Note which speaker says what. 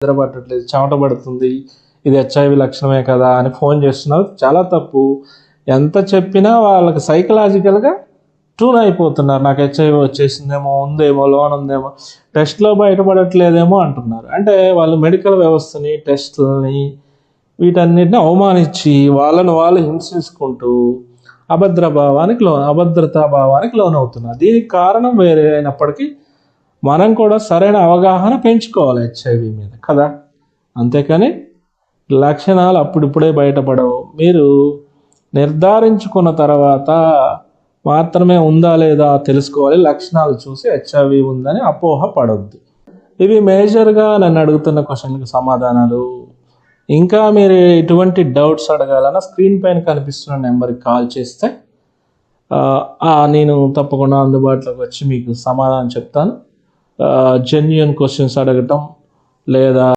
Speaker 1: నిద్ర పట్టట్లేదు చెమట పడుతుంది ఇది హెచ్ఐవి లక్షణమే కదా అని ఫోన్ చేస్తున్నారు. చాలా తప్పు. ఎంత చెప్పినా వాళ్ళకి సైకలాజికల్గా ట్యూన్ అయిపోతున్నారు. నాకు హెచ్ఐవి వచ్చేసిందేమో ఉందేమో లోన్ ఉందేమో టెస్ట్లో బయటపడట్లేదేమో అంటున్నారు. అంటే వాళ్ళు మెడికల్ వ్యవస్థని టెస్ట్లని వీటన్నిటిని అవమానించి వాళ్ళని వాళ్ళు హింసించుకుంటూ అభద్ర భావానికి లోన్ అభద్రతా భావానికి లోనవుతున్నారు. దీనికి కారణం వేరే అయినప్పటికీ మనం కూడా సరైన అవగాహన పెంచుకోవాలి హెచ్ఐవి మీద కదా? అంతేకాని లక్షణాలు అప్పుడిప్పుడే బయటపడవు. మీరు నిర్ధారించుకున్న తర్వాత మాత్రమే ఉందా లేదా తెలుసుకోవాలి. లక్షణాలు చూసి హెచ్ఐవి ఉందని అపోహ పడొద్దు. ఇవి మేజర్గా నన్ను అడుగుతున్న క్వశ్చన్లకు సమాధానాలు. ఇంకా మీరు ఎటువంటి డౌట్స్ అడగాలన్నా స్క్రీన్ పైన కనిపిస్తున్న నెంబర్కి కాల్ చేస్తే నేను తప్పకుండా అందుబాటులోకి వచ్చి మీకు సమాధానం చెప్తాను. జెన్యున్ క్వశ్చన్స్ అడగటం లేదా